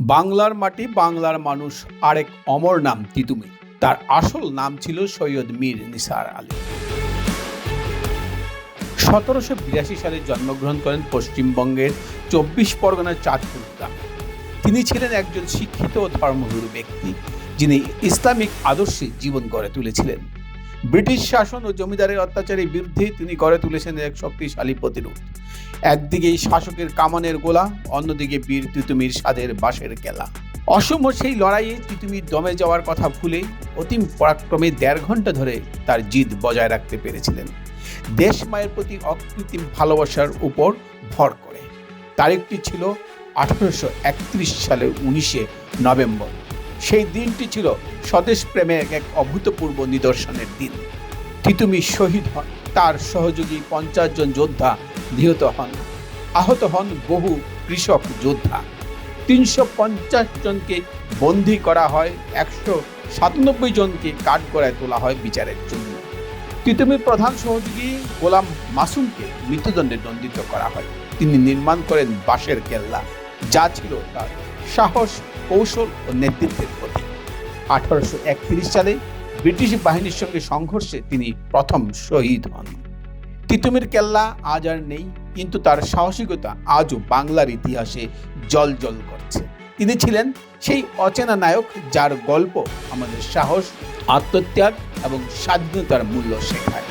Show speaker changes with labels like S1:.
S1: বাংলার মাটি বাংলার মানুষ, আরেক অমর নাম তিতুমি। তার আসল নাম ছিল সৈয়দ মীর নিসার আলী। সতেরোশো বিরাশি সালে জন্মগ্রহণ করেন পশ্চিমবঙ্গের চব্বিশ পরগনার চাঁদপুর গ্রামে। তিনি ছিলেন একজন শিক্ষিত ও ধর্মগুরু ব্যক্তি, যিনি ইসলামিক আদর্শে জীবন গড়ে তুলেছিলেন। ব্রিটিশ শাসন ও জমিদারের অত্যাচারের বিরুদ্ধে তিনি গড়ে তুলেছেন এক শক্তিশালী প্রতিরোধ একদিকে শাসকের কামানের গোলা, অন্যদিকে বীর তিতুমির স্বাদের বাঁশের কেলা। অসম সেই লড়াইয়ে তিতুমির দমে যাওয়ার কথা ভুলে অতিম পরাক্রমে দেড় ঘণ্টা ধরে তার জিদ বজায় রাখতে পেরেছিলেন। দেশ মায়ের প্রতি অকৃত্রিম ভালোবাসার উপর ভর করে। তারিখটি ছিল আঠারোশো একত্রিশ সালের উনিশে নভেম্বর। সেই দিনটি ছিল স্বদেশ প্রেমের এক অভূতপূর্ব নিদর্শনের দিন। তিতুমি শহীদ হন, তার সহযোগী পঞ্চাশ জন যোদ্ধা নিহত হন। আহত হন বহু কৃষক যোদ্ধা। তিনশো পঞ্চাশ জনকে বন্দি করা হয়, একশো সাতানব্বই জনকে কাঠগড়ায় তোলা হয় বিচারের জন্য। তিতুমির প্রধান সহযোগী গোলাম মাসুমকে মৃত্যুদণ্ডে দণ্ডিত করা হয়। তিনি নির্মাণ করেন বাঁশের কেল্লা, যা ছিল তার সাহস, কৌশল ও নেতৃত্বের প্রতীক। আঠারোশো সালে ব্রিটিশ বাহিনীর সঙ্গে সংঘর্ষে তিনি প্রথম শহীদ হন। তিতুমির কেল্লা আজ আর নেই, কিন্তু তার সাহসিকতা আজও বাংলার ইতিহাসে জল জল করছে। তিনি ছিলেন সেই অচেনা নায়ক যার গল্প আমাদের সাহস, আত্মত্যাগ এবং স্বাধীনতার মূল্য শেখায়।